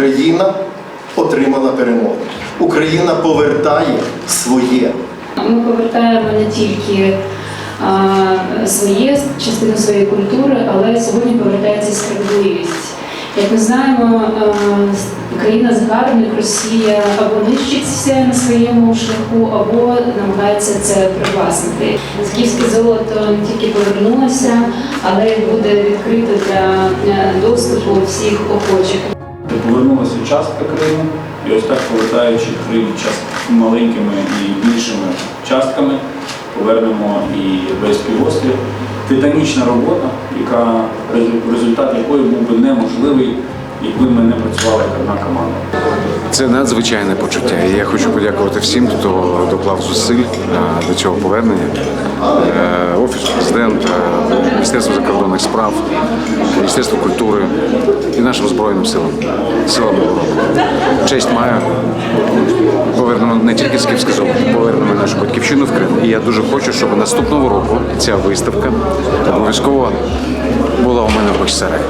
Україна отримала перемогу. Україна повертає своє. Ми повертаємо не тільки а, своє частину своєї культури, але сьогодні повертається справедливість. Як ми знаємо, країна загарбник Росія або нищить все на своєму шляху, або намагається це привласнити. Скіфське золото не тільки повернулося, але й буде відкрите для е, доступу всіх охочих. Частка Криму, і ось так повертаючи Крим маленькими і більшими частками, повернемо і весь півострів. Титанічна робота, яка резу- результат якої був би неможливий, якби ми не працювали як одна команда. Це надзвичайне почуття. І я хочу подякувати всім, хто доклав зусиль е, до цього повернення. Е, Офісу президента, Міністерству закордонних справ, Міністерству культури і нашим Збройним силам, силам оборони. Честь маю. Повернемо не тільки з золото, повернемо нашу батьківщину в Крим. І я дуже хочу, щоб наступного року ця виставка обов'язково була у мене в Бахчисараї.